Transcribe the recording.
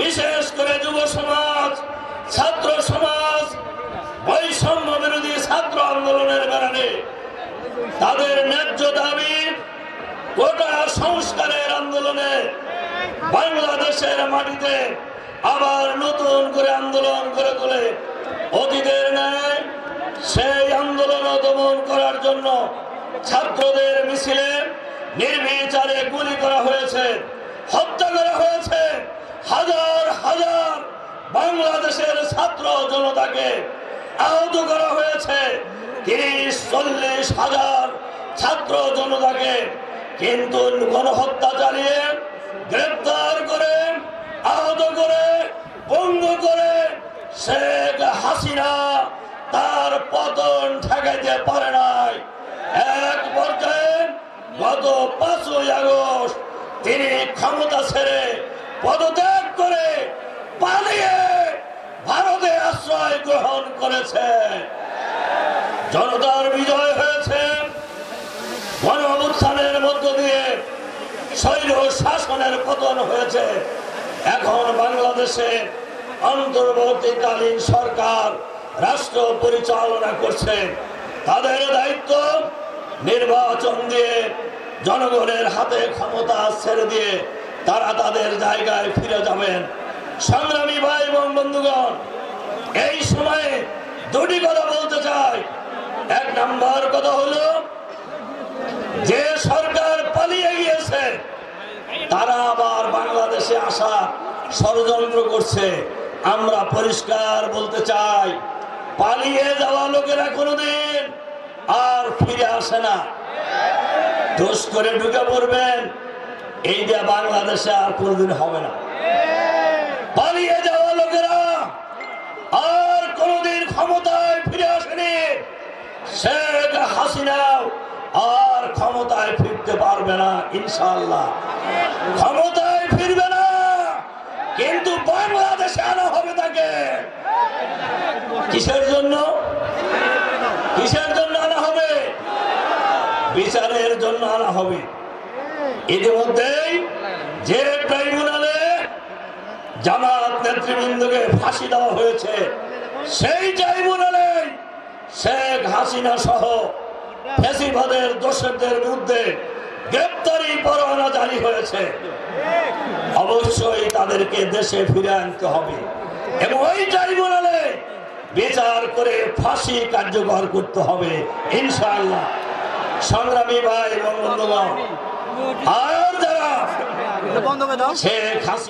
বিশেষ করে যুব সমাজ, ছাত্র সমাজ, বৈষম্য বিরোধী ছাত্র আন্দোলনের কারণে তাদের ন্যায্য দাবি কোটা সংস্কারের আন্দোলনে বাংলাদেশের মাটিতে আবার নতুন করে আন্দোলন করে তোলে। অতীতের ন্যায় সেই আন্দোলন দমন করার জন্য ছাত্রদের মিছিলে নির্বিচারে গুলি করা হয়েছে হত্যা করা হয়েছে হাজার হাজার বাংলাদেশের ছাত্র জনতাকে আহত করা হয়েছে। তিরিশ, চল্লিশ হাজার ছাত্র জনতাকে কিন্তু গণহত্যা চালিয়ে গ্রেপ্তার করে, আহত করে, পঙ্গু করে শেখ হাসিনা তার পতন ঠেকাইতে পারে নাই। এক পর্যায়ে গত পাঁচই আগস্ট তিনি ক্ষমতা ছেড়ে পদত্যাগ করে পালিয়ে ভারতে আশ্রয় গ্রহণ করেছে। জনতার বিজয় হয়েছে। গণ অবস্থানের মধ্য দিয়ে শৈল শাসনের পতন হয়েছে। এখন বাংলাদেশে অন্তর্বর্তীকালীন সরকার রাষ্ট্র পরিচালনা করছে। তাদের দায়িত্ব নির্বাচন দিয়ে, জনগণের হাতে ক্ষমতা ছেড়ে দিয়ে তারা তাদের জায়গায় ফিরে যাবেন। সংগ্রামী ভাই এবং বন্ধুগণ, এই সময়ে দুটি কথা বলতে চাই। এক নাম্বার কথা হলো, যে সরকার পালিয়ে গিয়েছে, তারা আবার বাংলাদেশে আসা ষড়যন্ত্র করছে। আমরা পরিষ্কার বলতে চাই, পালিয়ে যাওয়া লোকেরা কোনোদিন আর ফিরে আসে না। দোষ করে ঢুকে পড়বেন এই যে বাংলাদেশে আর কোনোদিন হবে না। পালিয়ে ক্ষমতায় ফিরতে পারবে না ইনশাল্লাহ ক্ষমতায় ফিরবে না, কিন্তু বাংলাদেশে আনা হবে তাকে। কিসের জন্য? কিসের জন্য আনা হবে? বিচারের জন্য আনা হবে। ইতিমধ্যেই যে ট্রাইব্যুনালে জামাত নেতৃবৃন্দকে ফাঁসি দেওয়া হয়েছে, সেই ট্রাইব্যুনালে শেখ হাসিনা সহ ফেসিবাদের দোষরদের বিরুদ্ধে গ্রেপ্তারি পরোয়ানা জারি হয়েছে। অবশ্যই তাদেরকে দেশে ফিরে আনতে হবে। এবং ওই ট্রাইব্যুনালে বিচার করে ফাঁসি কার্যকর করতে হবে ইনশাআল্লাহ। সংগ্রামী ভাই এবং বন্ধুগণ আর যারা শেখ হাসিনা